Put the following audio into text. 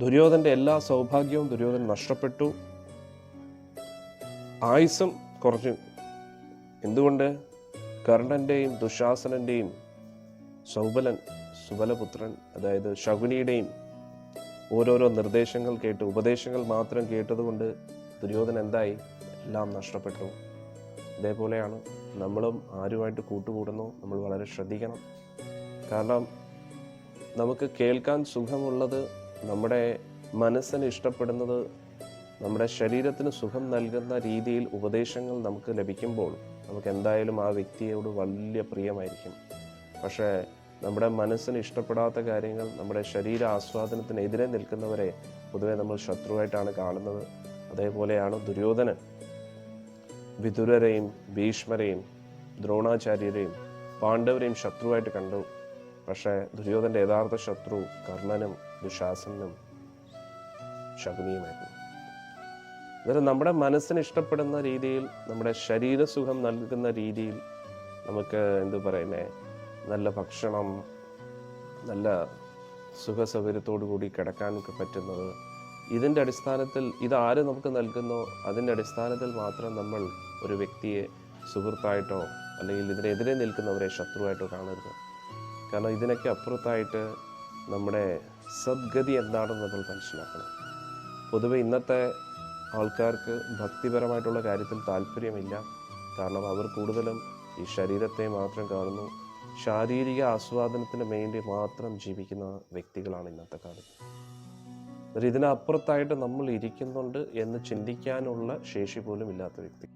ദുര്യോധന്റെ എല്ലാ സൗഭാഗ്യവും ദുര്യോധൻ നഷ്ടപ്പെട്ടു. ആയുസും കുറഞ്ഞു. എന്തുകൊണ്ട്? കർണന്റെയും ദുശാസനന്റെയും സൗബലൻ സുബലപുത്രൻ അതായത് ശകുനിയുടെയും ഓരോരോ നിർദ്ദേശങ്ങൾ കേട്ട് ഉപദേശങ്ങൾ മാത്രം കേട്ടതുകൊണ്ട് ദുര്യോധൻ എന്തായി? എല്ലാം നഷ്ടപ്പെട്ടു. ഇതേപോലെയാണ് നമ്മളും ആരുമായിട്ട് കൂട്ടുകൂടുന്നു. നമ്മൾ വളരെ ശ്രദ്ധിക്കണം. കാരണം നമുക്ക് കേൾക്കാൻ സുഖമുള്ളത് നമ്മുടെ മനസ്സിന് ഇഷ്ടപ്പെടുന്നത് നമ്മുടെ ശരീരത്തിന് സുഖം നൽകുന്ന രീതിയിൽ ഉപദേശങ്ങൾ നമുക്ക് ലഭിക്കുമ്പോൾ നമുക്ക് എന്തായാലും ആ വ്യക്തിയോട് വലിയ പ്രിയമായിരിക്കും. പക്ഷേ നമ്മുടെ മനസ്സിന് ഇഷ്ടപ്പെടാത്ത കാര്യങ്ങൾ നമ്മുടെ ശരീര ആസ്വാദനത്തിനെതിരെ നിൽക്കുന്നവരെ പൊതുവെ നമ്മൾ ശത്രുവായിട്ടാണ് കാണുന്നത്. അതേപോലെയാണ് ദുര്യോധനൻ. വിതുരരെയും ഭീഷ്മരെയും ദ്രോണാചാര്യരെയും പാണ്ഡവരെയും ശത്രുവായിട്ട് കണ്ടു. പക്ഷേ ദുര്യോധന്റെ യഥാർത്ഥ ശത്രു കർണനും ദുശാസനും ശകുനിയുമായിരുന്നു. അന്നേരം നമ്മുടെ മനസ്സിന് ഇഷ്ടപ്പെടുന്ന രീതിയിൽ നമ്മുടെ ശരീരസുഖം നൽകുന്ന രീതിയിൽ നമുക്ക് എന്തു പറയുന്നേ? നല്ല ഭക്ഷണം നല്ല സുഖസൗകര്യത്തോടു കൂടി കിടക്കാനൊക്കെ പറ്റുന്നത്. ഇതിന്റെ അടിസ്ഥാനത്തിൽ ഇതാര് നമുക്ക് നൽകുന്നോ? അതിന്റെ അടിസ്ഥാനത്തിൽ മാത്രം നമ്മൾ ഒരു വ്യക്തിയെ സുഹൃത്തായിട്ടോ അല്ലെങ്കിൽ ഇതിനെതിരെ നിൽക്കുന്നവരെ ശത്രുവായിട്ടോ കാണരുത്. കാരണം ഇതിനൊക്കെ അപ്പുറത്തായിട്ട് നമ്മുടെ സദ്ഗതി എന്താണെന്ന് നമ്മൾ മനസ്സിലാക്കണം. പൊതുവെ ഇന്നത്തെ ആൾക്കാർക്ക് ഭക്തിപരമായിട്ടുള്ള കാര്യത്തിൽ താല്പര്യമില്ല. കാരണം അവർ കൂടുതലും ഈ ശരീരത്തെ മാത്രം കാണുന്നു. ശാരീരിക ആസ്വാദനത്തിന് വേണ്ടി മാത്രം ജീവിക്കുന്ന വ്യക്തികളാണ് ഇന്നത്തെ കാലത്ത്. എന്നിട്ട് ഇതിനപ്പുറത്തായിട്ട് നമ്മൾ ഇരിക്കുന്നുണ്ട് എന്ന് ചിന്തിക്കാനുള്ള ശേഷി പോലും ഇല്ലാത്ത വ്യക്തി.